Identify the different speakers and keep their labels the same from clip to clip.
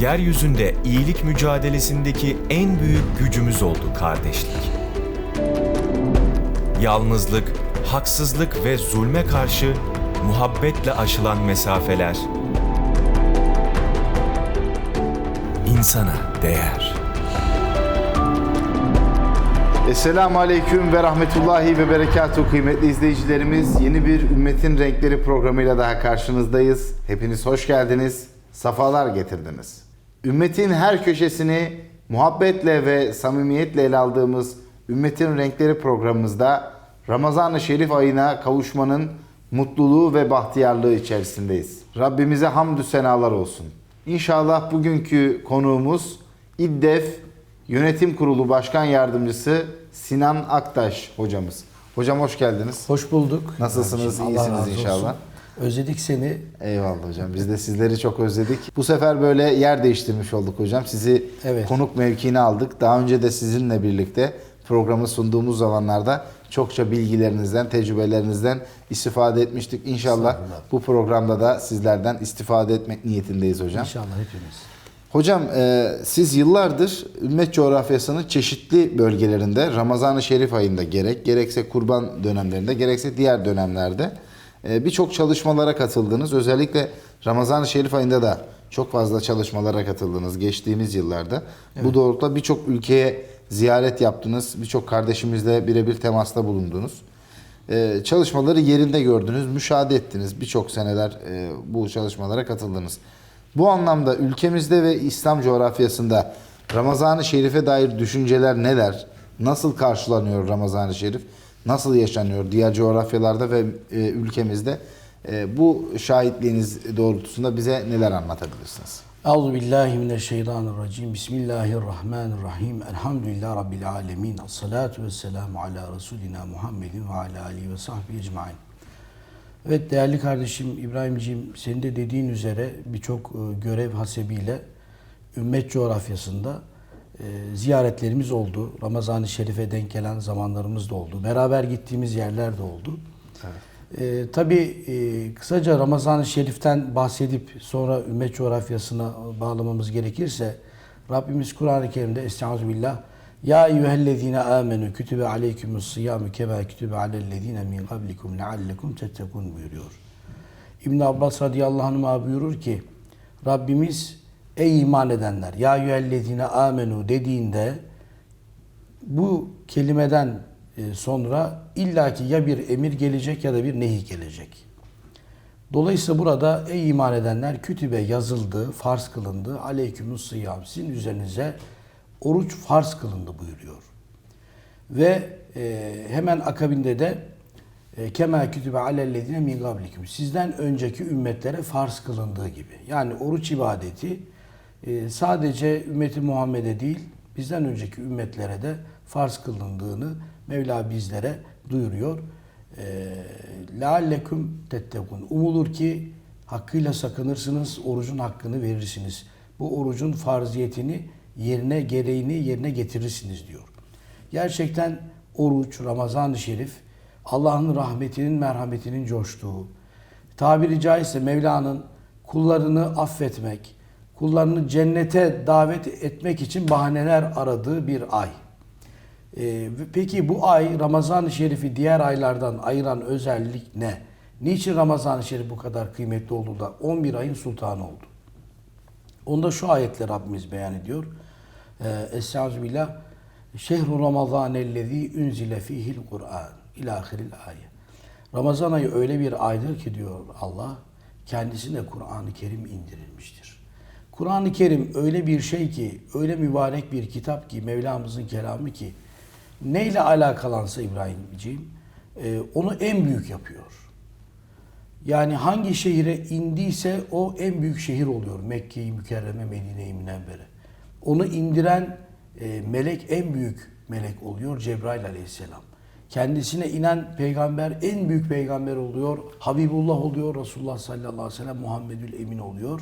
Speaker 1: yeryüzünde iyilik mücadelesindeki en büyük gücümüz oldu kardeşlik. Yalnızlık, haksızlık ve zulme karşı muhabbetle aşılan mesafeler insana değer.
Speaker 2: Esselamu Aleyküm ve Rahmetullahi ve Berekatuhu kıymetli izleyicilerimiz. Yeni bir Ümmetin Renkleri programıyla daha karşınızdayız. Hepiniz hoş geldiniz, safalar getirdiniz. Ümmetin her köşesini muhabbetle ve samimiyetle ele aldığımız Ümmetin Renkleri programımızda Ramazan-ı Şerif ayına kavuşmanın mutluluğu ve bahtiyarlığı içerisindeyiz. Rabbimize hamdü senalar olsun. İnşallah bugünkü konuğumuz İddef Yönetim Kurulu Başkan Yardımcısı Sinan Aktaş hocamız. Hocam hoş geldiniz.
Speaker 3: Hoş bulduk.
Speaker 2: Nasılsınız?
Speaker 3: Allah
Speaker 2: İyisiniz
Speaker 3: razı olsun. Özledik seni.
Speaker 2: Eyvallah hocam. Biz de sizleri çok özledik. Bu sefer böyle yer değiştirmiş olduk hocam. Sizi
Speaker 3: Evet.
Speaker 2: konuk mevkiine aldık. Daha önce de sizinle birlikte programı sunduğumuz zamanlarda çokça bilgilerinizden, tecrübelerinizden istifade etmiştik. İnşallah bu programda da sizlerden istifade etmek niyetindeyiz hocam.
Speaker 3: İnşallah hepimiz.
Speaker 2: Hocam e, siz yıllardır ümmet coğrafyasının çeşitli bölgelerinde Ramazan-ı Şerif ayında gerek gerekse kurban dönemlerinde gerekse diğer dönemlerde birçok çalışmalara katıldınız. Özellikle Ramazan-ı Şerif ayında da çok fazla çalışmalara katıldınız geçtiğimiz yıllarda. Bu doğrultuda birçok ülkeye ziyaret yaptınız. Birçok kardeşimizle birebir temasta bulundunuz. Ee, çalışmaları yerinde gördünüz, müşahede ettiniz. Birçok seneler e, bu çalışmalara katıldınız. Bu anlamda ülkemizde ve İslam coğrafyasında Ramazan-ı Şerif'e dair düşünceler neler? Nasıl karşılanıyor Ramazan-ı Şerif? Nasıl yaşanıyor diğer coğrafyalarda ve e, ülkemizde? E, bu şahitliğiniz doğrultusunda bize neler anlatabilirsiniz?
Speaker 3: Euzu billahi mineşşeytanirracim. Bismillahirrahmanirrahim. Elhamdülillah rabbil alamin. Essalatu vesselamu ala resulina Muhammedin ve ala alihi ve sahbihi ecmaîn. Evet değerli kardeşim İbrahimciğim senin de dediğin üzere birçok e, görev hasebiyle ümmet coğrafyasında e, ziyaretlerimiz oldu. Ramazan-ı Şerif'e denk gelen zamanlarımız da oldu. Beraber gittiğimiz yerler de oldu. Ee, tabii e, kısaca Ramazan-ı Şerif'ten bahsedip sonra ümmet coğrafyasına bağlamamız gerekirse Rabbimiz Kur'an-ı Kerim'de Estaizu billah Ya eyyühellezine amenu kütübe aleykümüs sıyamü kema kütübe alellezine min kablikum leallekum tettekun buyuruyor. İbn Abbas radıyallahu anh buyurur ki Rabbimiz ey iman edenler ya eyyühellezine amenu dediğinde bu kelimeden e, sonra illaki ya bir emir gelecek ya da bir nehi gelecek. Dolayısıyla burada ey iman edenler kütübe yazıldı, farz kılındı. Aleykümüs sıyam sizin üzerinize oruç farz kılındı buyuruyor. Ve e, hemen akabinde de e, kema kütübe alellezine min gablikum. Sizden önceki ümmetlere farz kılındığı gibi. Yani oruç ibadeti sadece ümmeti Muhammed'e değil, bizden önceki ümmetlere de farz kılındığını Mevla bizlere duyuruyor. E, Leallekum tettekun. Umulur ki hakkıyla sakınırsınız, orucun hakkını verirsiniz. Bu orucun farziyetini yerine, gereğini yerine getirirsiniz diyor. Gerçekten oruç, Ramazan-ı Şerif, Allah'ın rahmetinin, merhametinin coştuğu, tabiri caizse Mevla'nın kullarını affetmek, kullarını cennete davet etmek için bahaneler aradığı bir ay. Ee, peki bu ay Ramazan-ı Şerif'i diğer aylardan ayıran özellik ne? Niçin Ramazan-ı Şerif bu kadar kıymetli oldu da 11 ayın sultanı oldu? Onda şu ayetle Rabbimiz beyan ediyor. Ee, Estaizu billah. Şehru Ramazan ellezî ünzile fihil Kur'an. İlâhiril ayet. Ramazan ayı öyle bir aydır ki diyor Allah, kendisine Kur'an-ı Kerim indirilmiştir. Kur'an-ı Kerim öyle bir şey ki, öyle mübarek bir kitap ki, Mevlamızın kelamı ki, neyle alakalansa İbrahimciğim, e, onu en büyük yapıyor. Yani hangi şehire indiyse o en büyük şehir oluyor. Mekke-i Mükerreme, Medine-i Münevvere. Onu indiren e, melek en büyük melek oluyor Cebrail aleyhisselam. Kendisine inen peygamber en büyük peygamber oluyor. Habibullah oluyor. Resulullah sallallahu aleyhi ve sellem Muhammedül Emin oluyor.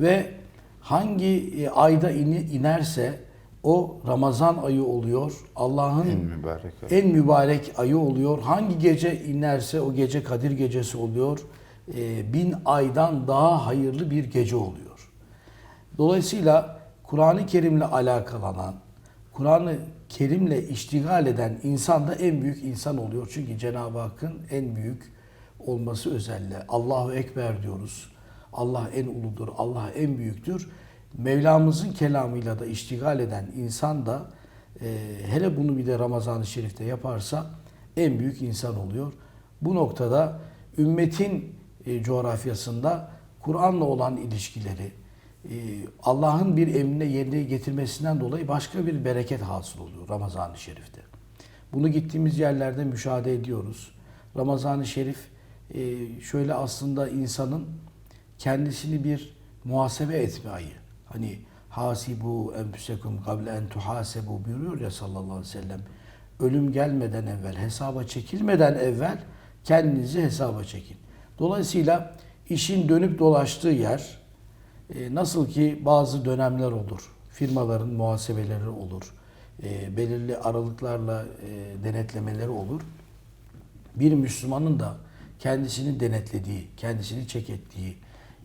Speaker 3: Ve hangi e, ayda inerse o Ramazan ayı oluyor. Allah'ın
Speaker 2: En mübarek ay.
Speaker 3: en mübarek ayı oluyor. Hangi gece inerse o gece Kadir gecesi oluyor. Ee, bin aydan daha hayırlı bir gece oluyor. Dolayısıyla Kur'an-ı Kerim'le alakalanan, Kur'an-ı Kerim'le iştigal eden insan da en büyük insan oluyor. Çünkü Cenab-ı Hakk'ın en büyük olması özelliği. Allahu Ekber diyoruz. Allah en uludur, Allah en büyüktür. Mevlamızın kelamıyla da iştigal eden insan da e, hele bunu bir de Ramazan-ı Şerif'te yaparsa en büyük insan oluyor. Bu noktada ümmetin e, coğrafyasında Kur'an'la olan ilişkileri, e, Allah'ın bir emrine yerine getirmesinden dolayı başka bir bereket hasıl oluyor Ramazan-ı Şerif'te. Bunu gittiğimiz yerlerde müşahede ediyoruz. Ramazan-ı Şerif e, şöyle aslında insanın kendisini bir muhasebe etme ayı. Hani hasibu enfusekum kable en tuhasebu buyuruyor ya sallallahu aleyhi ve sellem. Ölüm gelmeden evvel, hesaba çekilmeden evvel kendinizi hesaba çekin. Dolayısıyla işin dönüp dolaştığı yer e, nasıl ki bazı dönemler olur. Firmaların muhasebeleri olur. E, belirli aralıklarla e, denetlemeleri olur. Bir Müslümanın da kendisini denetlediği, kendisini çek ettiği,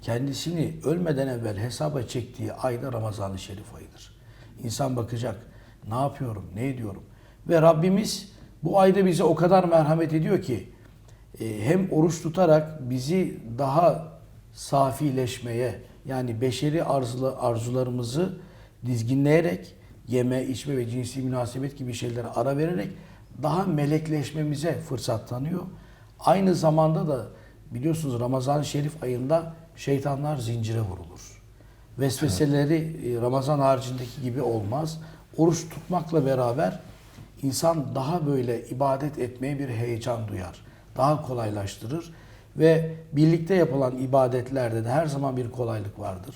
Speaker 3: kendisini ölmeden evvel hesaba çektiği ayda Ramazan-ı Şerif ayıdır. İnsan bakacak, ne yapıyorum, ne ediyorum? Ve Rabbimiz bu ayda bize o kadar merhamet ediyor ki e, hem oruç tutarak bizi daha safileşmeye yani beşeri arzula- arzularımızı dizginleyerek yeme, içme ve cinsi münasebet gibi şeylere ara vererek daha melekleşmemize fırsat tanıyor. Aynı zamanda da biliyorsunuz Ramazan-ı Şerif ayında şeytanlar zincire vurulur. Vesveseleri e, Ramazan haricindeki gibi olmaz. Oruç tutmakla beraber insan daha böyle ibadet etmeye bir heyecan duyar. Daha kolaylaştırır ve birlikte yapılan ibadetlerde de her zaman bir kolaylık vardır.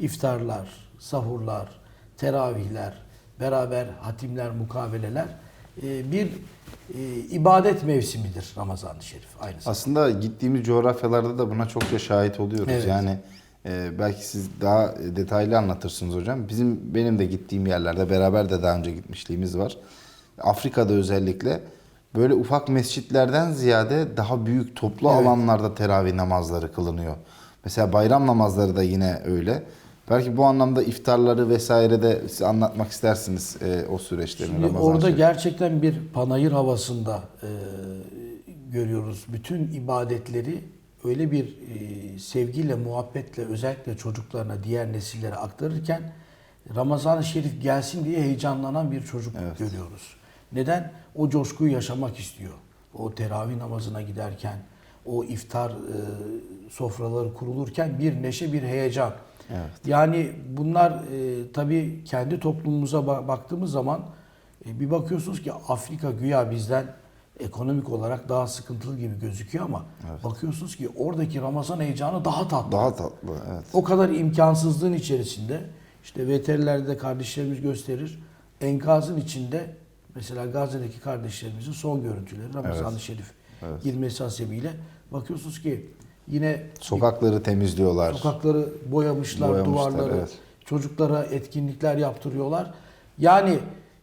Speaker 3: İftarlar, sahurlar, teravihler, beraber hatimler, mukaveleler e, bir e, ibadet mevsimidir Ramazan-ı Şerif aynı zamanda.
Speaker 2: Aslında gittiğimiz coğrafyalarda da buna çokça şahit oluyoruz.
Speaker 3: Evet.
Speaker 2: Yani e, belki siz daha detaylı anlatırsınız hocam. Bizim benim de gittiğim yerlerde beraber de daha önce gitmişliğimiz var. Afrika'da özellikle böyle ufak mescitlerden ziyade daha büyük toplu
Speaker 3: Evet.
Speaker 2: alanlarda teravih namazları kılınıyor. Mesela bayram namazları da yine öyle. Belki bu anlamda iftarları vesaire de siz anlatmak istersiniz e, o süreçlerini.
Speaker 3: Şimdi
Speaker 2: Ramazan
Speaker 3: orada
Speaker 2: Şerif.
Speaker 3: gerçekten bir panayır havasında e, görüyoruz. Bütün ibadetleri öyle bir e, sevgiyle, muhabbetle özellikle çocuklarına, diğer nesillere aktarırken Ramazan-ı Şerif gelsin diye heyecanlanan bir çocuk görüyoruz. Neden? O coşkuyu yaşamak istiyor. O teravih namazına giderken, o iftar e, sofraları kurulurken bir neşe, bir heyecan. Yani bunlar e, tabii kendi toplumumuza ba- baktığımız zaman e, bir bakıyorsunuz ki Afrika güya bizden ekonomik olarak daha sıkıntılı gibi gözüküyor ama bakıyorsunuz ki oradaki Ramazan heyecanı daha tatlı.
Speaker 2: Daha tatlı evet.
Speaker 3: O kadar imkansızlığın içerisinde işte veterilerde kardeşlerimiz gösterir. Enkazın içinde mesela Gazze'deki kardeşlerimizin son görüntüleri Ramazan-ı
Speaker 2: Evet.
Speaker 3: Şerif girmesi hasebiyle bakıyorsunuz ki yine
Speaker 2: Sokakları temizliyorlar.
Speaker 3: Sokakları boyamışlar,
Speaker 2: Boyamışlar,
Speaker 3: duvarları.
Speaker 2: evet.
Speaker 3: Çocuklara etkinlikler yaptırıyorlar. Yani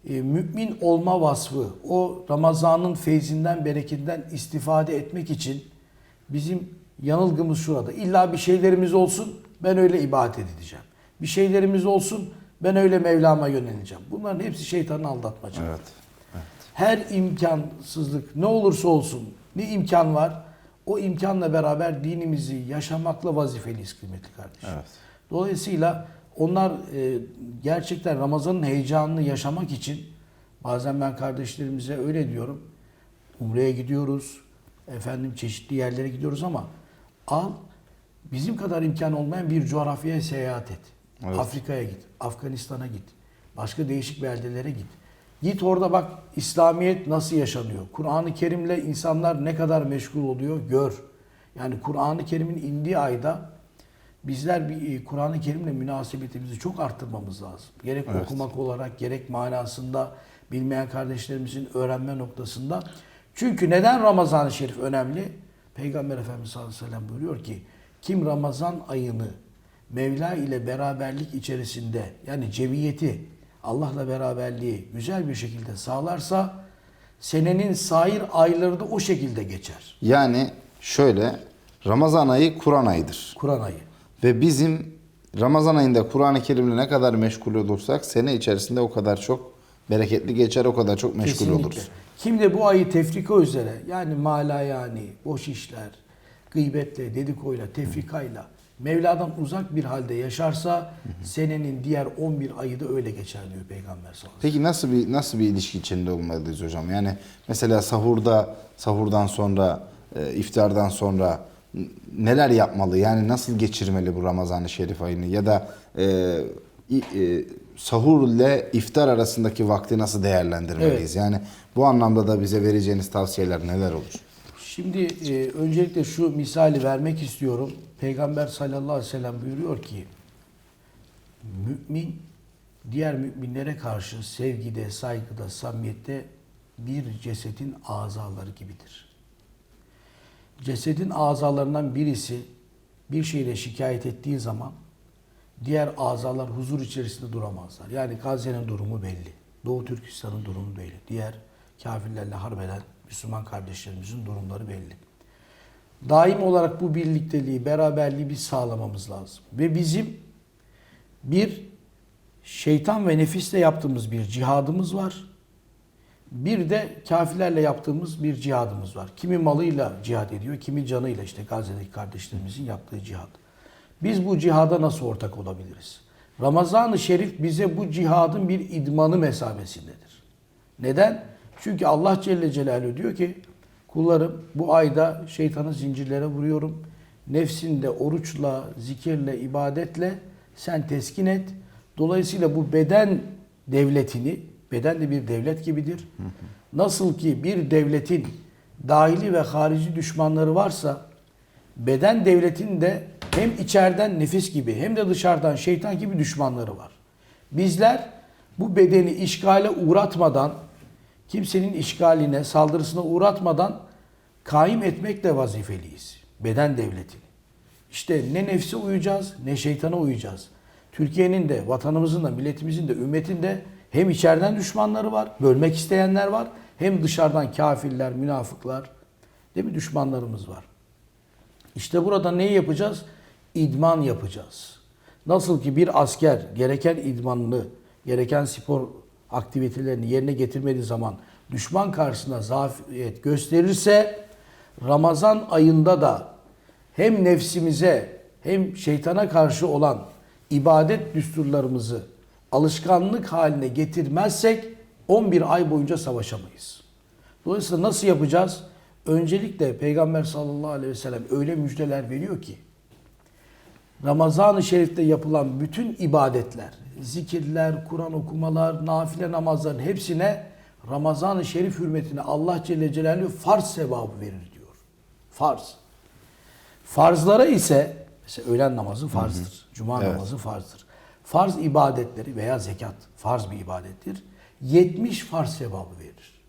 Speaker 3: e, mümin olma vasfı, o Ramazan'ın feyzinden, bereketinden istifade etmek için bizim yanılgımız şurada. İlla bir şeylerimiz olsun, ben öyle ibadet edeceğim. Bir şeylerimiz olsun, ben öyle Mevlam'a yöneleceğim. Bunların hepsi şeytanın aldatmacaları.
Speaker 2: Evet.
Speaker 3: Her imkansızlık ne olursa olsun ne imkan var o imkanla beraber dinimizi yaşamakla vazifeliyiz kıymetli kardeşim.
Speaker 2: Evet.
Speaker 3: Dolayısıyla onlar e, gerçekten Ramazan'ın heyecanını yaşamak için bazen ben kardeşlerimize öyle diyorum. Umre'ye gidiyoruz. Efendim çeşitli yerlere gidiyoruz ama al bizim kadar imkan olmayan bir coğrafyaya seyahat et.
Speaker 2: Evet.
Speaker 3: Afrika'ya git, Afganistan'a git. Başka değişik beldelere git. Git orada bak İslamiyet nasıl yaşanıyor. Kur'an-ı Kerim'le insanlar ne kadar meşgul oluyor gör. Yani Kur'an-ı Kerim'in indiği ayda bizler bir e, Kur'an-ı Kerim'le münasebetimizi çok arttırmamız lazım. Gerek
Speaker 2: Evet.
Speaker 3: okumak olarak gerek manasında bilmeyen kardeşlerimizin öğrenme noktasında. Çünkü neden Ramazan-ı Şerif önemli? Peygamber Efendimiz sallallahu aleyhi ve sellem buyuruyor ki kim Ramazan ayını Mevla ile beraberlik içerisinde yani cemiyeti Allah'la beraberliği güzel bir şekilde sağlarsa senenin sair ayları da o şekilde geçer.
Speaker 2: Yani şöyle Ramazan ayı Kur'an ayıdır.
Speaker 3: Kur'an ayı.
Speaker 2: Ve bizim Ramazan ayında Kur'an-ı Kerim'le ne kadar meşgul olursak sene içerisinde o kadar çok bereketli geçer, o kadar çok meşgul
Speaker 3: Kesinlikle.
Speaker 2: oluruz.
Speaker 3: Kim de bu ayı tefrika üzere yani mala yani boş işler, gıybetle, dedikoyla, tefrikayla Mevla'dan uzak bir halde yaşarsa senenin diğer 11 ayı da öyle geçer diyor Peygamber sallallahu aleyhi ve sellem.
Speaker 2: Peki nasıl bir nasıl bir ilişki içinde olmalıyız hocam? Yani mesela sahurda, sahurdan sonra, e, iftardan sonra neler yapmalı? Yani nasıl geçirmeli bu Ramazan-ı Şerif ayını? Ya da e, e, sahur ile iftar arasındaki vakti nasıl değerlendirmeliyiz? Yani bu anlamda da bize vereceğiniz tavsiyeler neler olur?
Speaker 3: Şimdi e, öncelikle şu misali vermek istiyorum. Peygamber sallallahu aleyhi ve sellem buyuruyor ki mümin diğer müminlere karşı sevgide, saygıda, samimiyette bir cesedin azaları gibidir. Cesedin azalarından birisi bir şeyle şikayet ettiği zaman diğer azalar huzur içerisinde duramazlar. Yani Gazze'nin durumu belli. Doğu Türkistan'ın durumu belli. Diğer kafirlerle harbeden Müslüman kardeşlerimizin durumları belli. Daim olarak bu birlikteliği, beraberliği biz sağlamamız lazım. Ve bizim bir şeytan ve nefisle yaptığımız bir cihadımız var. Bir de kafirlerle yaptığımız bir cihadımız var. Kimi malıyla cihad ediyor, kimi canıyla işte Gazze'deki kardeşlerimizin yaptığı cihad. Biz bu cihada nasıl ortak olabiliriz? Ramazan-ı Şerif bize bu cihadın bir idmanı mesabesindedir. Neden? Çünkü Allah Celle Celaluhu diyor ki kullarım bu ayda şeytanı zincirlere vuruyorum. Nefsinde oruçla, zikirle, ibadetle sen teskin et. Dolayısıyla bu beden devletini, beden de bir devlet gibidir. Nasıl ki bir devletin dahili ve harici düşmanları varsa beden devletinin de hem içeriden nefis gibi hem de dışarıdan şeytan gibi düşmanları var. Bizler bu bedeni işgale uğratmadan, kimsenin işgaline, saldırısına uğratmadan kaim etmekle vazifeliyiz. Beden devletini. İşte ne nefse uyacağız ne şeytana uyacağız. Türkiye'nin de, vatanımızın da, milletimizin de, ümmetin de hem içeriden düşmanları var, bölmek isteyenler var. Hem dışarıdan kafirler, münafıklar, değil mi düşmanlarımız var. İşte burada neyi yapacağız? İdman yapacağız. Nasıl ki bir asker gereken idmanını, gereken spor aktivitelerini yerine getirmediği zaman düşman karşısında zafiyet gösterirse Ramazan ayında da hem nefsimize hem şeytana karşı olan ibadet düsturlarımızı alışkanlık haline getirmezsek 11 ay boyunca savaşamayız. Dolayısıyla nasıl yapacağız? Öncelikle Peygamber sallallahu aleyhi ve sellem öyle müjdeler veriyor ki Ramazan-ı Şerif'te yapılan bütün ibadetler, zikirler, Kur'an okumalar, nafile namazların hepsine Ramazan-ı Şerif hürmetine Allah Celle Celaluhu farz sevabı verir diyor. Farz. Farzlara ise mesela öğlen namazı farzdır. Cuma
Speaker 2: Evet.
Speaker 3: namazı farzdır. Farz ibadetleri veya zekat farz bir ibadettir. 70 farz sevabı verir.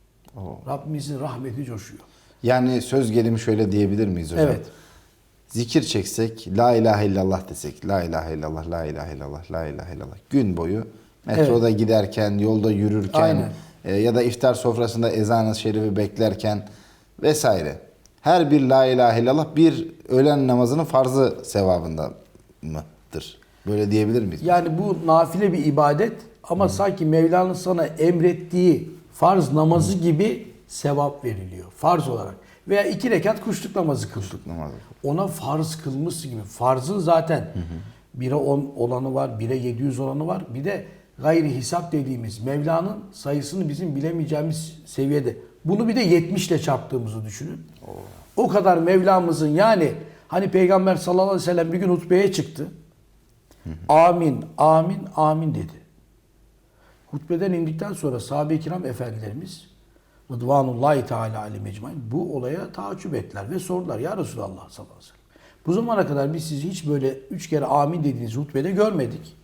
Speaker 3: Rabbimizin rahmeti coşuyor.
Speaker 2: Yani söz gelimi şöyle diyebilir miyiz hocam?
Speaker 3: Evet.
Speaker 2: Zikir çeksek, la ilahe illallah desek, la ilahe illallah, la ilahe illallah, la ilahe illallah gün boyu metroda giderken, yolda yürürken
Speaker 3: Aynen.
Speaker 2: e, ya da iftar sofrasında ezan-ı şerifi beklerken vesaire. Her bir la ilahe illallah bir öğlen namazının farzı sevabında mıdır? Böyle diyebilir miyiz?
Speaker 3: Yani bu nafile bir ibadet ama sanki Mevla'nın sana emrettiği farz namazı gibi sevap veriliyor. Farz olarak. Veya iki rekat kuşluk namazı kıl.
Speaker 2: namazı.
Speaker 3: Ona farz kılmışsın gibi. Farzın zaten 1'e 10 olanı var, 1'e 700 olanı var. Bir de gayri hesap dediğimiz Mevla'nın sayısını bizim bilemeyeceğimiz seviyede. Bunu bir de 70 ile çarptığımızı düşünün. O kadar Mevlamızın yani hani Peygamber sallallahu aleyhi ve sellem bir gün hutbeye çıktı. Amin, amin, amin dedi. Hutbeden indikten sonra sahabe-i kiram efendilerimiz Rıdvanullahi Teala aleyhi mecmain bu olaya taaccüp ettiler ve sordular. Ya Resulallah sallallahu aleyhi ve sellem. Bu zamana kadar biz sizi hiç böyle üç kere amin dediğiniz hutbede görmedik.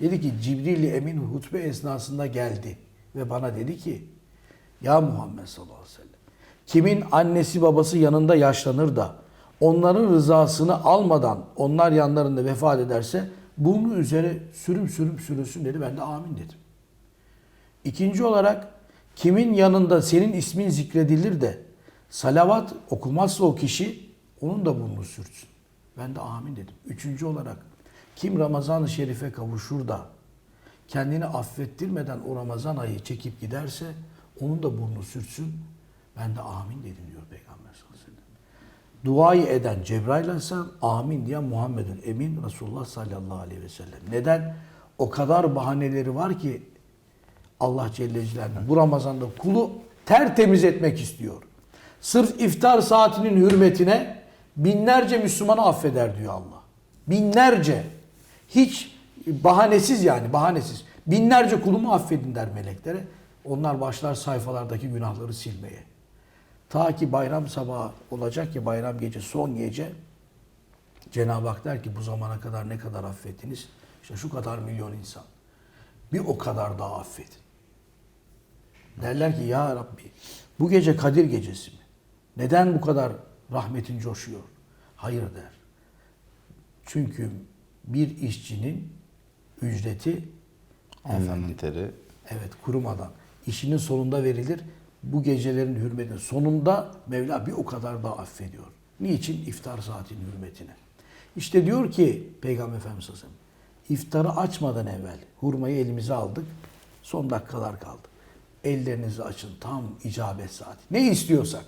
Speaker 3: Dedi ki Cibril Emin hutbe esnasında geldi ve bana dedi ki Ya Muhammed sallallahu aleyhi ve sellem kimin annesi babası yanında yaşlanır da onların rızasını almadan onlar yanlarında vefat ederse burnu üzere sürüm sürüm sürünsün dedi. Ben de amin dedim. İkinci olarak kimin yanında senin ismin zikredilir de salavat okumazsa o kişi onun da burnu sürtsün. Ben de amin dedim. Üçüncü olarak Kim Ramazan-ı Şerif'e kavuşur da kendini affettirmeden o Ramazan ayı çekip giderse onun da burnu sürtsün. Ben de amin dedim diyor Peygamber sallallahu aleyhi ve sellem. Duayı eden Cebrail aleyhisselam, amin diyen Muhammedun emin Resulullah sallallahu aleyhi ve sellem. Neden? O kadar bahaneleri var ki Allah Celle Celaluhu bu Ramazan'da kulu tertemiz etmek istiyor. Sırf iftar saatinin hürmetine binlerce Müslümanı affeder diyor Allah. Binlerce. Hiç bahanesiz yani bahanesiz. Binlerce kulumu affedin der meleklere. Onlar başlar sayfalardaki günahları silmeye. Ta ki bayram sabahı olacak ki bayram gece son gece Cenab-ı Hak der ki bu zamana kadar ne kadar affettiniz? İşte şu kadar milyon insan. Bir o kadar daha affedin. Derler ki ya Rabbi bu gece Kadir gecesi mi? Neden bu kadar rahmetin coşuyor? Hayır der. Çünkü bir işçinin ücreti
Speaker 2: Alnının teri.
Speaker 3: Evet kurumadan. işinin sonunda verilir. Bu gecelerin hürmetine. Sonunda Mevla bir o kadar daha affediyor. Niçin? İftar saatinin hürmetine. İşte diyor ki Peygamber Efendimiz sallallahu aleyhi ve sellem, iftarı açmadan evvel hurmayı elimize aldık. Son dakikalar kaldı. Ellerinizi açın. Tam icabet saati. Ne istiyorsak.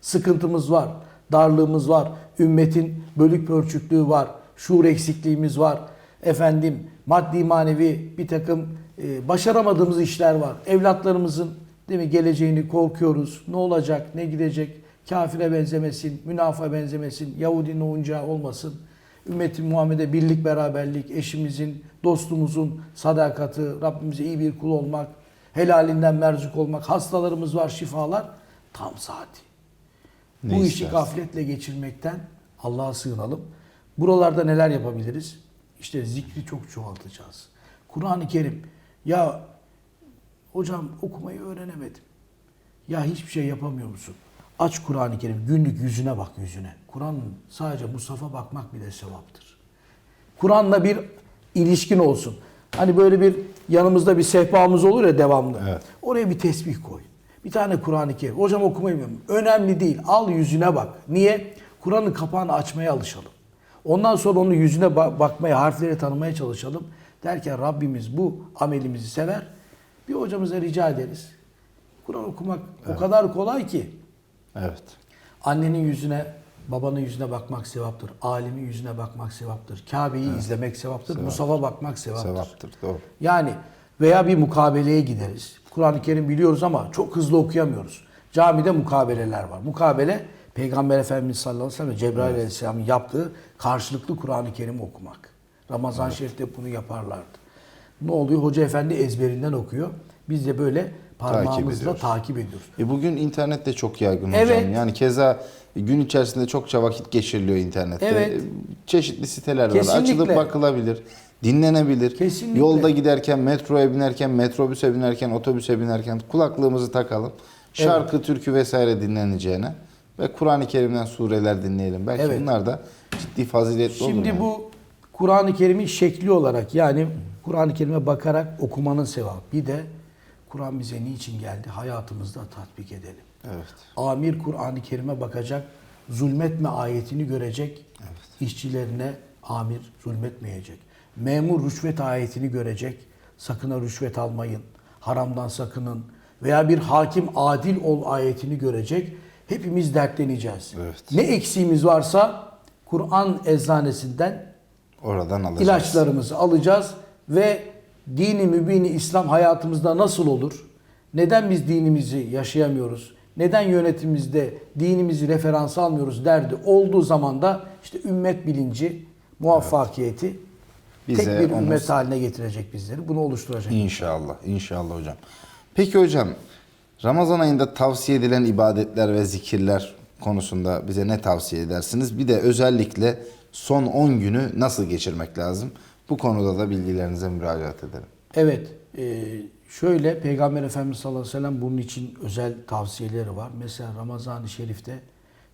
Speaker 3: Sıkıntımız var. Darlığımız var. Ümmetin bölük pörçüklüğü var. Şuur eksikliğimiz var. Efendim maddi manevi bir takım e, başaramadığımız işler var. Evlatlarımızın değil mi geleceğini korkuyoruz. Ne olacak, ne gidecek? Kafire benzemesin, münafa benzemesin, Yahudinin oyuncağı olmasın. Ümmeti Muhammed'e birlik, beraberlik, eşimizin, dostumuzun sadakati, Rabbimize iyi bir kul olmak, helalinden merzuk olmak, hastalarımız var, şifalar. Tam saati.
Speaker 2: Ne
Speaker 3: Bu işi
Speaker 2: istersin?
Speaker 3: gafletle geçirmekten Allah'a sığınalım. Buralarda neler yapabiliriz? İşte zikri çok çoğaltacağız. Kur'an-ı Kerim. Ya hocam okumayı öğrenemedim. Ya hiçbir şey yapamıyor musun? Aç Kur'an-ı Kerim. Günlük yüzüne bak yüzüne. Kur'an'ın sadece Mustafa bakmak bile sevaptır. Kur'an'la bir ilişkin olsun. Hani böyle bir yanımızda bir sehpamız olur ya devamlı.
Speaker 2: Evet.
Speaker 3: Oraya bir tesbih koy. Bir tane Kur'an-ı Kerim. Hocam okumayı bilmiyorum. Önemli değil. Al yüzüne bak. Niye? Kur'an'ın kapağını açmaya alışalım. Ondan sonra onun yüzüne ba- bakmaya, harfleri tanımaya çalışalım. Derken Rabbimiz bu amelimizi sever. Bir hocamıza rica ederiz. Kur'an okumak o kadar kolay ki.
Speaker 2: Evet.
Speaker 3: Annenin yüzüne, babanın yüzüne bakmak sevaptır. Alimin yüzüne bakmak sevaptır. Kabe'yi izlemek sevaptır. Musaf'a bakmak sevaptır.
Speaker 2: Sevaptır. Doğru.
Speaker 3: Yani veya bir mukabeleye gideriz. Kur'an-ı Kerim biliyoruz ama çok hızlı okuyamıyoruz. Camide mukabeleler var. Mukabele Peygamber Efendimiz sallallahu aleyhi ve sellem ve Cebrail aleyhisselamın yaptığı karşılıklı Kur'an-ı Kerim okumak. Ramazan Şerif'te bunu yaparlardı. Ne oluyor? Hoca efendi ezberinden okuyor. Biz de böyle parmağımızla
Speaker 2: ediyoruz.
Speaker 3: takip ediyoruz.
Speaker 2: E bugün internet de çok yaygın hocam.
Speaker 3: Evet.
Speaker 2: Yani keza gün içerisinde çokça vakit geçiriliyor internette.
Speaker 3: Evet.
Speaker 2: E, Çeşitli siteler var. Açılıp bakılabilir. Dinlenebilir.
Speaker 3: Kesinlikle.
Speaker 2: Yolda giderken, metroya binerken, metrobüse binerken, otobüse binerken kulaklığımızı takalım. Şarkı, türkü vesaire dinleneceğine ve Kur'an-ı Kerim'den sureler dinleyelim. Belki
Speaker 3: Evet.
Speaker 2: bunlar da ciddi faziletli olur.
Speaker 3: Şimdi
Speaker 2: yani.
Speaker 3: bu Kur'an-ı Kerim'in şekli olarak yani Kur'an-ı Kerim'e bakarak okumanın sevabı. Bir de Kur'an bize niçin geldi? Hayatımızda tatbik edelim.
Speaker 2: Evet.
Speaker 3: Amir Kur'an-ı Kerim'e bakacak, zulmetme ayetini görecek, işçilerine amir zulmetmeyecek. Memur rüşvet ayetini görecek, sakın ha rüşvet almayın, haramdan sakının veya bir hakim adil ol ayetini görecek. Hepimiz dertleneceğiz.
Speaker 2: Evet.
Speaker 3: Ne eksiğimiz varsa Kur'an eczanesinden
Speaker 2: Oradan alacağız.
Speaker 3: ilaçlarımızı alacağız ve dini mübini İslam hayatımızda nasıl olur? Neden biz dinimizi yaşayamıyoruz? Neden yönetimimizde dinimizi referans almıyoruz derdi olduğu zaman da işte ümmet bilinci, muvaffakiyeti
Speaker 2: Bize
Speaker 3: tek bir
Speaker 2: onu-
Speaker 3: ümmet haline getirecek bizleri. Bunu oluşturacak.
Speaker 2: İnşallah, inşallah hocam. Peki hocam, Ramazan ayında tavsiye edilen ibadetler ve zikirler konusunda bize ne tavsiye edersiniz? Bir de özellikle son 10 günü nasıl geçirmek lazım? Bu konuda da bilgilerinize müracaat edelim.
Speaker 3: Evet, e, şöyle Peygamber Efendimiz sallallahu aleyhi ve sellem bunun için özel tavsiyeleri var. Mesela Ramazan-ı Şerif'te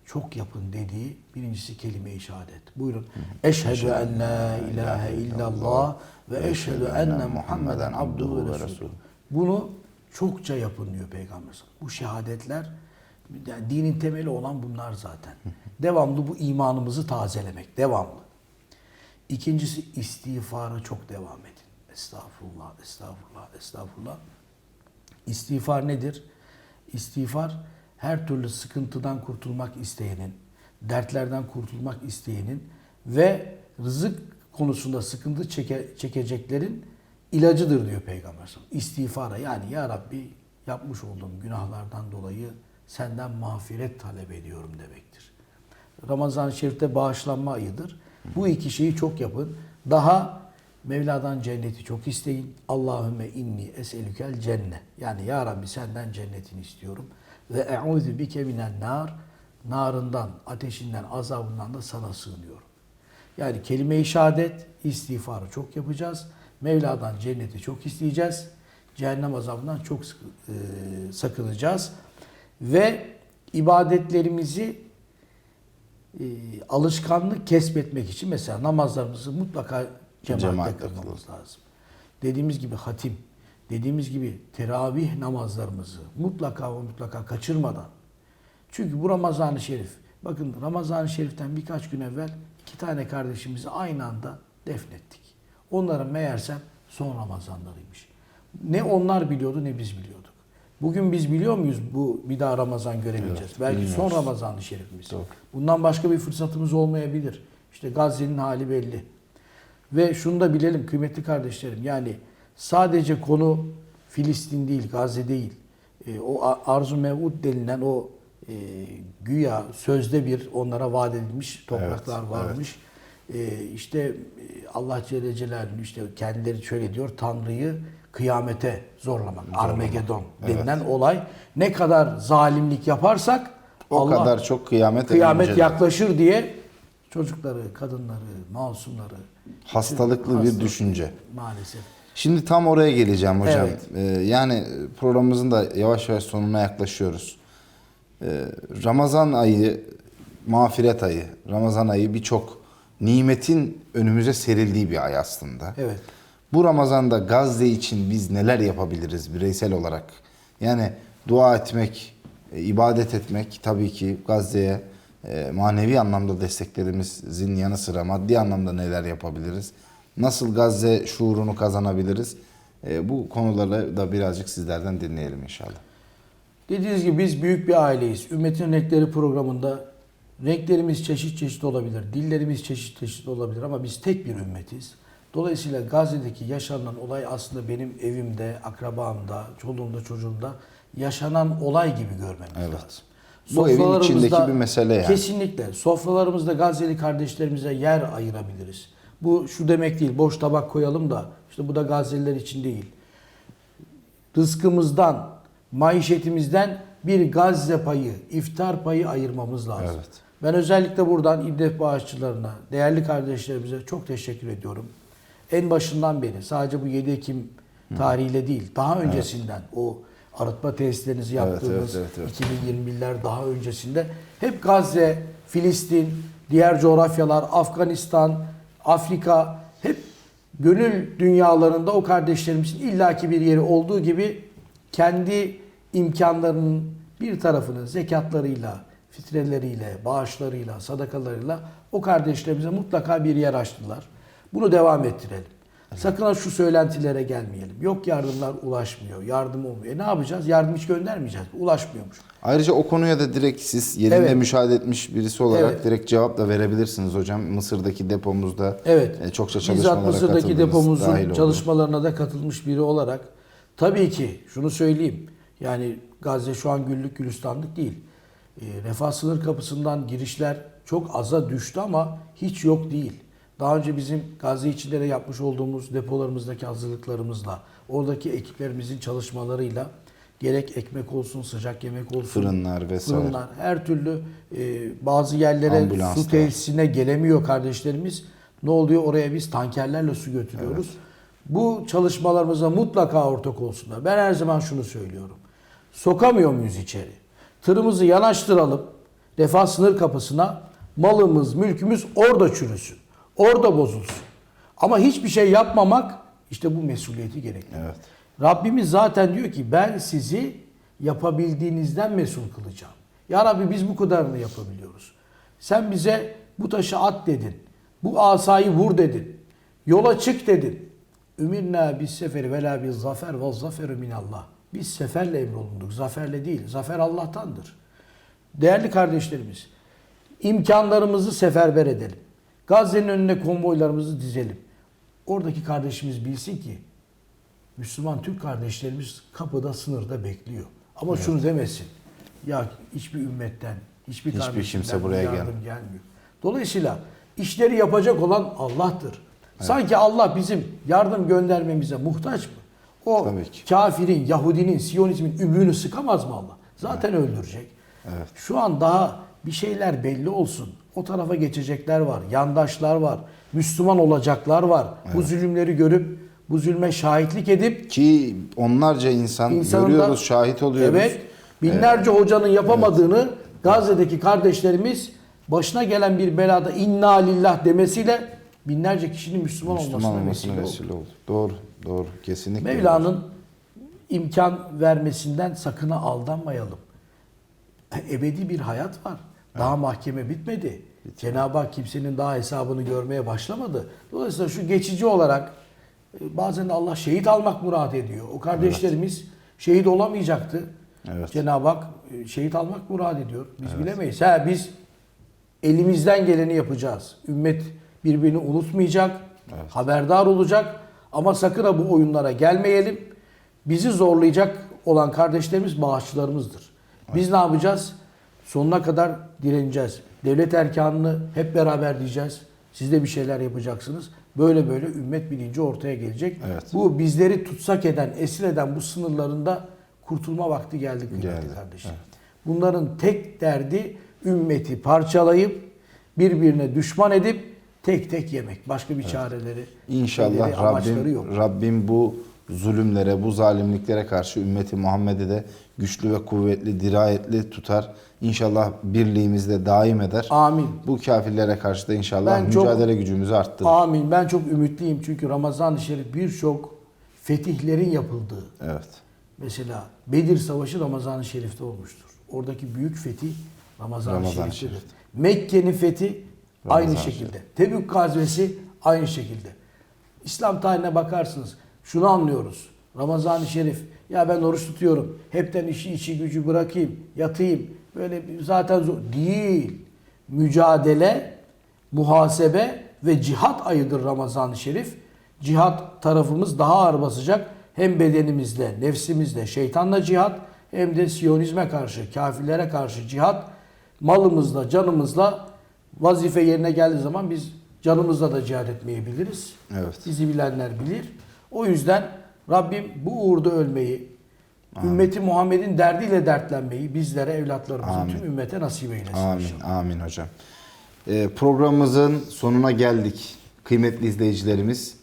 Speaker 3: çok yapın dediği birincisi kelime-i şehadet. Buyurun. Eşhedü en la ilahe illallah ve eşhedü enne Muhammeden abduhu ve resulü. Bunu çokça yapın diyor Peygamber. Bu şehadetler yani dinin temeli olan bunlar zaten. Devamlı bu imanımızı tazelemek. Devamlı. İkincisi istiğfara çok devam edin. Estağfurullah, estağfurullah, estağfurullah. İstiğfar nedir? İstiğfar her türlü sıkıntıdan kurtulmak isteyenin, dertlerden kurtulmak isteyenin ve rızık konusunda sıkıntı çeke, çekeceklerin ilacıdır diyor Peygamber. İstiğfara yani ya Rabbi yapmış olduğum günahlardan dolayı senden mağfiret talep ediyorum demektir. Ramazan-ı Şerif'te bağışlanma ayıdır. Bu iki şeyi çok yapın. Daha Mevla'dan cenneti çok isteyin. Allahümme inni eselükel cenne. Yani ya Rabbi senden cennetini istiyorum. Ve e'udhu bike minen nar. Narından, ateşinden, azabından da sana sığınıyorum. Yani kelime-i şehadet, istiğfarı çok yapacağız. Mevla'dan cenneti çok isteyeceğiz. Cehennem azabından çok e, sakınacağız. Ve ibadetlerimizi e, alışkanlık kesbetmek için mesela namazlarımızı mutlaka cemaatle
Speaker 2: Cemaatle
Speaker 3: kılmamız lazım. Dediğimiz gibi hatim, dediğimiz gibi teravih namazlarımızı mutlaka ve mutlaka kaçırmadan. Çünkü bu Ramazan-ı Şerif, bakın Ramazan-ı Şerif'ten birkaç gün evvel iki tane kardeşimizi aynı anda defnettik. Onların meğersem son Ramazanlarıymış. Ne onlar biliyordu ne biz biliyorduk. Bugün biz biliyor muyuz bu bir daha Ramazan göremeyeceğiz? Belki son Ramazan-ı Şerifimiz.
Speaker 2: Doğru.
Speaker 3: Bundan başka bir fırsatımız olmayabilir. İşte Gazze'nin hali belli. Ve şunu da bilelim kıymetli kardeşlerim. Yani sadece konu Filistin değil, Gazze değil. E, o arzu mevud denilen o e, güya sözde bir onlara vaat edilmiş topraklar
Speaker 2: Evet,
Speaker 3: varmış. E, işte e, Allah Celle Celaluhu işte kendileri şöyle diyor Tanrı'yı kıyamete zorlamak. Armagedon denilen olay. Ne kadar zalimlik yaparsak
Speaker 2: O
Speaker 3: Allah
Speaker 2: kadar çok kıyamet
Speaker 3: kıyamet yaklaşır diye çocukları, kadınları, masumları
Speaker 2: Hastalıklı bir
Speaker 3: hastalıklı
Speaker 2: düşünce.
Speaker 3: Maalesef.
Speaker 2: Şimdi tam oraya geleceğim hocam.
Speaker 3: Evet.
Speaker 2: Ee, yani programımızın da yavaş yavaş sonuna yaklaşıyoruz. Ee, Ramazan ayı, mağfiret ayı, Ramazan ayı birçok nimetin önümüze serildiği bir ay aslında.
Speaker 3: Evet.
Speaker 2: Bu Ramazan'da Gazze için biz neler yapabiliriz bireysel olarak? Yani dua etmek, e, ibadet etmek tabii ki Gazze'ye e, manevi anlamda desteklerimizin yanı sıra maddi anlamda neler yapabiliriz? Nasıl Gazze şuurunu kazanabiliriz? E, Bu konuları da birazcık sizlerden dinleyelim inşallah.
Speaker 3: Dediğiniz gibi biz büyük bir aileyiz. Ümmetin Renkleri programında renklerimiz çeşit çeşit olabilir, dillerimiz çeşit çeşit olabilir ama biz tek bir ümmetiz. Dolayısıyla Gazze'deki yaşanan olay aslında benim evimde, akrabamda, çoluğumda, çocuğumda yaşanan olay gibi görmemiz
Speaker 2: Evet.
Speaker 3: lazım.
Speaker 2: Bu evin içindeki bir mesele yani.
Speaker 3: Kesinlikle. Sofralarımızda Gazze'li kardeşlerimize yer ayırabiliriz. Bu şu demek değil, boş tabak koyalım da işte bu da Gazze'liler için değil rızkımızdan, maişetimizden bir Gazze payı, iftar payı ayırmamız lazım.
Speaker 2: Evet.
Speaker 3: Ben özellikle buradan İBDEF bağışçılarına, değerli kardeşlerimize çok teşekkür ediyorum. En başından beri sadece bu 7 Ekim tarihiyle değil, daha öncesinden o arıtma tesislerinizi
Speaker 2: Evet,
Speaker 3: yaptığınız
Speaker 2: evet, evet, evet.
Speaker 3: 2021'ler daha öncesinde hep Gazze, Filistin, diğer coğrafyalar, Afganistan, Afrika hep gönül dünyalarında o kardeşlerimizin illaki bir yeri olduğu gibi kendi imkanlarının bir tarafını zekatlarıyla, fitreleriyle, bağışlarıyla, sadakalarıyla o kardeşlerimize mutlaka bir yer açtılar. Bunu devam ettirelim. Sakın ha şu söylentilere gelmeyelim. Yok yardımlar ulaşmıyor, yardım olmuyor. E ne yapacağız? Yardım hiç göndermeyeceğiz. Ulaşmıyormuş.
Speaker 2: Ayrıca o konuya da direkt siz yerinde
Speaker 3: Evet.
Speaker 2: müşahede etmiş birisi olarak
Speaker 3: Evet.
Speaker 2: direkt cevap da verebilirsiniz hocam. Mısır'daki depomuzda
Speaker 3: Evet.
Speaker 2: e, çokça
Speaker 3: Bizzat
Speaker 2: çalışmalara
Speaker 3: Mısır'daki
Speaker 2: katıldınız,
Speaker 3: depomuzun çalışmalarına da katılmış biri olarak tabii ki şunu söyleyeyim. Yani Gazze şu an güllük gülistanlık değil. E, refah sınır kapısından girişler çok aza düştü ama hiç yok değil. Daha önce bizim Gazze içinde de yapmış olduğumuz depolarımızdaki hazırlıklarımızla, oradaki ekiplerimizin çalışmalarıyla gerek ekmek olsun, sıcak yemek olsun,
Speaker 2: Fırınlar vesaire.
Speaker 3: fırınlar, her türlü e, bazı yerlere
Speaker 2: Ambulanslar.
Speaker 3: su tesisine gelemiyor kardeşlerimiz. Ne oluyor? Oraya biz tankerlerle su götürüyoruz. Bu çalışmalarımıza mutlaka ortak olsunlar. Ben her zaman şunu söylüyorum. Sokamıyor muyuz içeri? Tırımızı yanaştıralım. Refah sınır kapısına malımız, mülkümüz orada çürüsün. Orada bozulsun. Ama hiçbir şey yapmamak işte bu mesuliyeti gerektiriyor.
Speaker 2: Evet.
Speaker 3: Rabbimiz zaten diyor ki ben sizi yapabildiğinizden mesul kılacağım. Ya Rabbi biz bu kadarını yapabiliyoruz. Sen bize bu taşı at dedin. Bu asayı vur dedin. Yola çık dedin. Ümirna bis seferi ve la biz zafer ve zaferü minallah. Biz seferle emrolunduk. Zaferle değil. Zafer Allah'tandır. Değerli kardeşlerimiz, imkanlarımızı seferber edelim. Gazze'nin önüne konvoylarımızı dizelim. Oradaki kardeşimiz bilsin ki Müslüman Türk kardeşlerimiz kapıda sınırda bekliyor. Ama şunu demesin. Ya hiçbir ümmetten, hiçbir,
Speaker 2: Hiçbir kimse buraya
Speaker 3: yardım
Speaker 2: gel-
Speaker 3: gelmiyor. Dolayısıyla işleri yapacak olan Allah'tır. Sanki Allah bizim yardım göndermemize muhtaç mı? O kafirin, Yahudinin, Siyonizmin ümüğünü sıkamaz mı Allah? Zaten öldürecek.
Speaker 2: Evet.
Speaker 3: Şu an daha bir şeyler belli olsun. O tarafa geçecekler var, yandaşlar var, Müslüman olacaklar var. Bu zulümleri görüp bu zulme şahitlik edip
Speaker 2: Ki onlarca insan görüyoruz, şahit oluyoruz.
Speaker 3: Evet. Binlerce hocanın yapamadığını Gazze'deki kardeşlerimiz başına gelen bir belada inna lillah demesiyle binlerce kişinin Müslüman,
Speaker 2: Müslüman
Speaker 3: olmasına
Speaker 2: olmasına
Speaker 3: vesile oldu.
Speaker 2: oldu. Doğru, doğru. Kesinlikle.
Speaker 3: Mevla'nın imkan vermesinden sakına aldanmayalım. Ebedi bir hayat var. Daha mahkeme bitmedi. Cenab-ı Hak kimsenin daha hesabını görmeye başlamadı. Dolayısıyla şu geçici olarak e, bazen de Allah şehit almak murad ediyor. O kardeşlerimiz şehit olamayacaktı.
Speaker 2: Evet.
Speaker 3: Cenab-ı Hak e, şehit almak murad ediyor. Biz bilemeyiz. Ha biz elimizden geleni yapacağız. Ümmet birbirini unutmayacak, haberdar olacak ama sakın ha bu oyunlara gelmeyelim. Bizi zorlayacak olan kardeşlerimiz bağışçılarımızdır. Biz ne yapacağız? Sonuna kadar direneceğiz. Devlet erkanını hep beraber diyeceğiz. Siz de bir şeyler yapacaksınız. Böyle böyle ümmet bilinci ortaya gelecek.
Speaker 2: Evet.
Speaker 3: Bu bizleri tutsak eden, esir eden bu sınırlarında kurtulma vakti geldi kıymetli kardeşim. Bunların tek derdi ümmeti parçalayıp birbirine düşman edip tek tek yemek. Başka bir çareleri,
Speaker 2: İnşallah Rabbim,
Speaker 3: yok.
Speaker 2: Rabbim bu zulümlere, bu zalimliklere karşı ümmeti Muhammed'i de güçlü ve kuvvetli, dirayetli tutar. İnşallah birliğimizde daim eder.
Speaker 3: Amin.
Speaker 2: Bu kafirlere karşı da inşallah
Speaker 3: Ben çok-
Speaker 2: mücadele gücümüzü arttırır.
Speaker 3: Amin. Ben çok ümitliyim çünkü Ramazan-ı Şerif birçok fetihlerin yapıldığı.
Speaker 2: Evet.
Speaker 3: Mesela Bedir Savaşı Ramazan-ı Şerif'te olmuştur. Oradaki büyük fetih Ramazan-ı
Speaker 2: Ramazan-ı
Speaker 3: Şerif'tedir.
Speaker 2: Şerif'te.
Speaker 3: Mekke'nin fethi aynı
Speaker 2: Ramazan-ı
Speaker 3: şekilde. Tebük gazvesi aynı şekilde. İslam tarihine bakarsınız. Şunu anlıyoruz. Ramazan-ı Şerif. Ya ben oruç tutuyorum. Hepten işi işi gücü bırakayım. Yatayım. Böyle zaten zor. Değil. Mücadele, muhasebe ve cihat ayıdır Ramazan-ı Şerif. Cihat tarafımız daha ağır basacak. Hem bedenimizle, nefsimizle, şeytanla cihat hem de Siyonizme karşı, kafirlere karşı cihat. Malımızla, canımızla vazife yerine geldiği zaman biz canımızla da cihat etmeyi biliriz.
Speaker 2: Evet.
Speaker 3: Bizi bilenler bilir. O yüzden Rabbim bu uğurda ölmeyi, ümmeti Muhammed'in derdiyle dertlenmeyi bizlere, evlatlarımıza,
Speaker 2: Amin.
Speaker 3: tüm ümmete nasip eylesin.
Speaker 2: Amin,
Speaker 3: inşallah.
Speaker 2: amin hocam. Ee, programımızın sonuna geldik. Kıymetli izleyicilerimiz.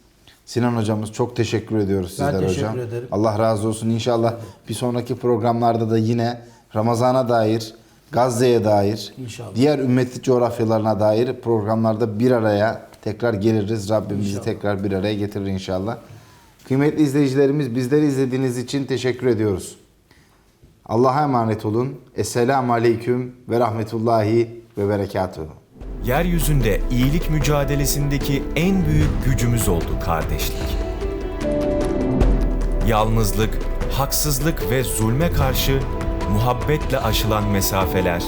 Speaker 2: Sinan hocamız çok teşekkür ediyoruz
Speaker 3: Ben
Speaker 2: sizlere
Speaker 3: teşekkür
Speaker 2: hocam.
Speaker 3: ederim.
Speaker 2: Allah razı olsun. İnşallah bir sonraki programlarda da yine Ramazan'a dair, Gazze'ye dair,
Speaker 3: İnşallah.
Speaker 2: diğer ümmetli coğrafyalarına dair programlarda bir araya tekrar geliriz. Rabbim bizi
Speaker 3: İnşallah.
Speaker 2: tekrar bir araya getirir inşallah. Kıymetli izleyicilerimiz bizleri izlediğiniz için teşekkür ediyoruz. Allah'a emanet olun. Esselamu Aleyküm ve Rahmetullahi ve Berekatuhu.
Speaker 1: Yeryüzünde iyilik mücadelesindeki en büyük gücümüz oldu kardeşlik. Yalnızlık, haksızlık ve zulme karşı muhabbetle aşılan mesafeler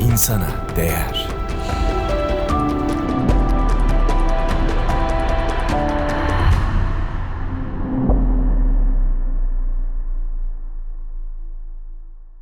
Speaker 1: insana değer.